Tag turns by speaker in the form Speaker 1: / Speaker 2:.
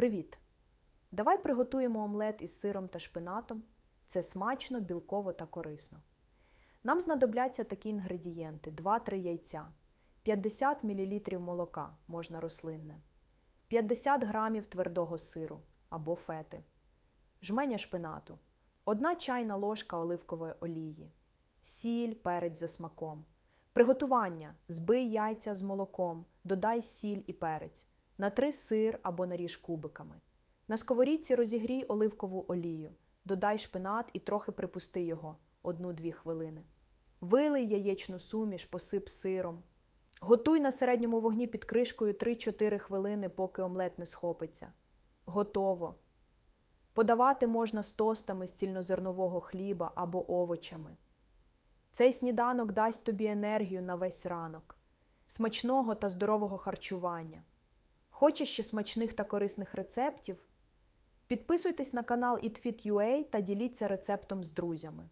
Speaker 1: Привіт! Давай приготуємо омлет із сиром та шпинатом. Це смачно, білково та корисно. Нам знадобляться такі інгредієнти: 2-3 яйця, 50 мл молока, можна рослинне, 50 г твердого сиру або фети, жменя шпинату, 1 чайна ложка оливкової олії, сіль, перець за смаком. Приготування: збий яйця з молоком, додай сіль і перець, натри сир або наріж кубиками. На сковорідці розігрій оливкову олію, додай шпинат і трохи припусти його 1-2 хвилини. Вилий яєчну суміш, посип сиром. Готуй на середньому вогні під кришкою 3-4 хвилини, поки омлет не схопиться. Готово. Подавати можна з тостами з цільнозернового хліба або овочами. Цей сніданок дасть тобі енергію на весь ранок, смачного та здорового харчування. Хочеш ще смачних та корисних рецептів? Підписуйтесь на канал EatFit.ua та діліться рецептом з друзями.